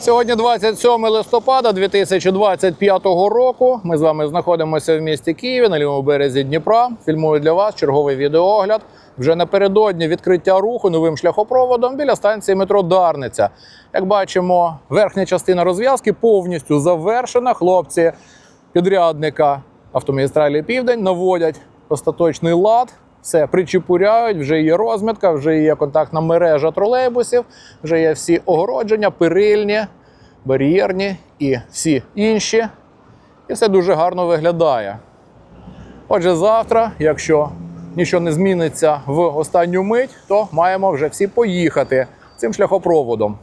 Сьогодні 27 листопада 2025 року. Ми з вами знаходимося в місті Києві на лівому березі Дніпра. Фільмую для вас черговий відеоогляд. Вже напередодні відкриття руху новим шляхопроводом біля станції метро Дарниця. Як бачимо, верхня частина розв'язки повністю завершена. Хлопці підрядника автомагістралі Південь наводять остаточний лад. Все причепуряють, вже є розмітка, вже є контактна мережа тролейбусів, вже є всі огородження, перильні, бар'єрні і всі інші. І все дуже гарно виглядає. Отже, завтра, якщо нічого не зміниться в останню мить, то маємо вже всі поїхати цим шляхопроводом.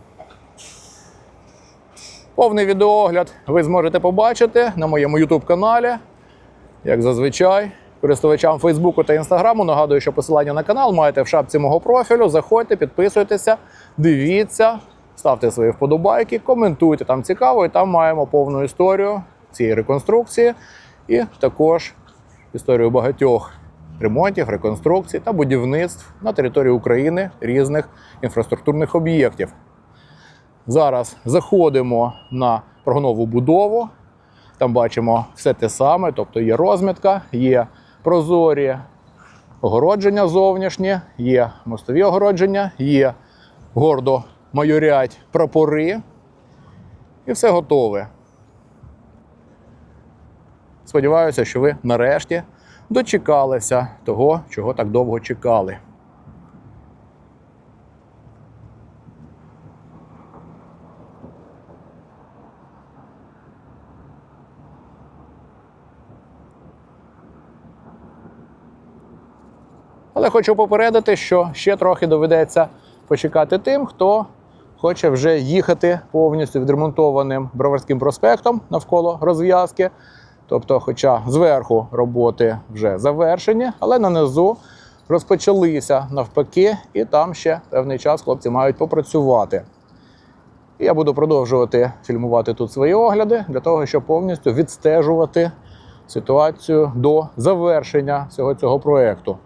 Повний відеоогляд ви зможете побачити на моєму YouTube каналі. Як зазвичай, користувачам Фейсбуку та Інстаграму нагадую, що посилання на канал маєте в шапці мого профілю. Заходьте, підписуйтеся, дивіться, ставте свої вподобайки, коментуйте. Там цікаво, і там маємо повну історію цієї реконструкції, і також історію багатьох ремонтів, реконструкцій та будівництв на території України різних інфраструктурних об'єктів. Зараз заходимо на прогнову будову. Там бачимо все те саме, тобто є розмітка, є прозорі огородження зовнішнє, є мостові огородження, є гордо майорять прапори. І все готове. Сподіваюся, що ви нарешті дочекалися того, чого так довго чекали. Але хочу попередити, що ще трохи доведеться почекати тим, хто хоче вже їхати повністю відремонтованим Броварським проспектом навколо розв'язки. Тобто, хоча зверху роботи вже завершені, але на низу розпочалися навпаки, і там ще певний час хлопці мають попрацювати. Я буду продовжувати фільмувати тут свої огляди для того, щоб повністю відстежувати ситуацію до завершення всього цього проєкту.